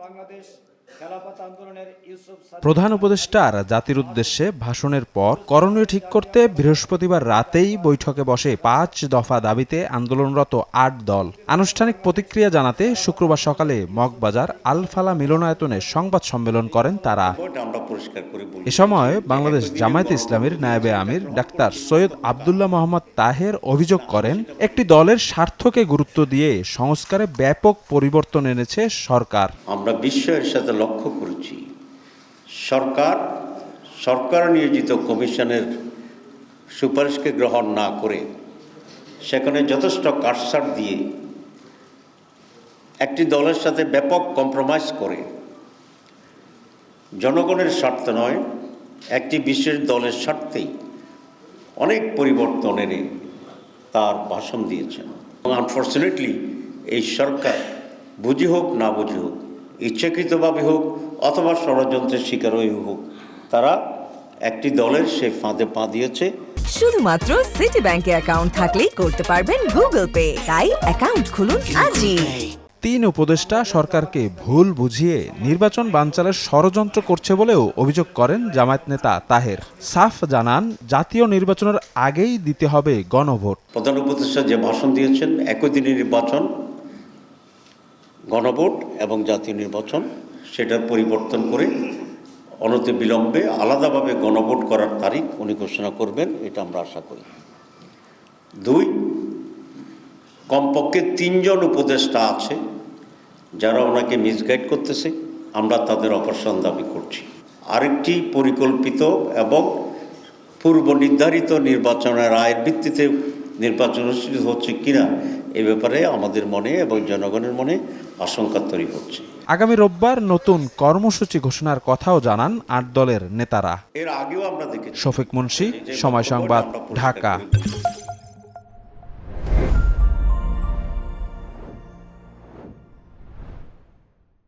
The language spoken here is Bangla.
বাংলাদেশ খেলাফত আন্দোলনের ইউসুফ সাদ- প্রধান উপদেষ্টার জাতির উদ্দেশ্যে ভাষণের পর করণীয় ঠিক করতে বৃহস্পতিবার রাতেই বৈঠকে বসে পাঁচ দফা দাবিতে আন্দোলনরত আট দল। আনুষ্ঠানিক প্রতিক্রিয়া জানাতে শুক্রবার সকালে মগবাজার আলফালা মিলনায়তনে সংবাদ সম্মেলন করেন তারা। এ সময় বাংলাদেশ জামায়াতে ইসলামীর নায়েবে আমির ডাক্তার সৈয়দ আবদুল্লাহ মোহাম্মদ তাহের অভিযোগ করেন একটি দলের স্বার্থকে গুরুত্ব দিয়ে সংস্কারে ব্যাপক পরিবর্তন এনেছে সরকার। আমরা বিশ্বের সাথে লক্ষ্য করেছি। সরকার সরকার নিয়োজিত কমিশনের সুপারিশকে গ্রহণ না করে সেখানে যথেষ্ট কাটসার দিয়ে একটি দলের সাথে ব্যাপক কম্প্রোমাইজ করে। জনগণের স্বার্থ নয়, একটি বিশেষ দলের স্বার্থেই অনেক পরিবর্তন এনে তার ভাষণ দিয়েছেন। আনফর্চুনেটলি এই সরকার বুঝি হোক না বুঝি হোক ইচ্ছাকৃতভাবে হোক অথবা ষড়যন্ত্রের শিকার হয়ে হোক তারা একটি দলের সে ফাঁদে পা দিয়েছে। শুধুমাত্র সিটি ব্যাংকে অ্যাকাউন্ট থাকলেই করতে পারবেন গুগল পে তাই অ্যাকাউন্ট খুলুন আজই। তিন উপদেষ্টা সরকারকে ভুল বুঝিয়ে নির্বাচন বানচালের ষড়যন্ত্র করছে বলেও অভিযোগ করেন জামায়াত নেতা তাহের। সাফ জানান জাতীয় নির্বাচনের আগেই দিতে হবে গণভোট। প্রধান উপদেষ্টা যে ভাষণ দিয়েছেন একই দিনে নির্বাচন গণভোট এবং জাতীয় নির্বাচন সেটার পরিবর্তন করে অনতি বিলম্বে আলাদাভাবে গণভোট করার তারিখ উনি ঘোষণা করবেন, এটা আমরা আশা করি। দুই, কমপক্ষে তিনজন উপদেষ্টা আছে যারা ওনাকে মিসগাইড করতেছে, আমরা তাদের অপসারণ দাবি করছি। আরেকটি পরিকল্পিত এবং পূর্ব নির্ধারিত নির্বাচনের আয়ের ভিত্তিতে নির্বাচন অনুষ্ঠিত হচ্ছে কিনা এ ব্যাপারে আমাদের মনে এবং জনগণের মনে আশঙ্কা তৈরি হচ্ছে। আগামী রোববার নতুন কর্মসূচি ঘোষণার কথাও জানান আট দলের নেতারা। এর আগেও আমরা দেখেছি। শফিক মুন্সি সময় সংবাদ ঢাকা।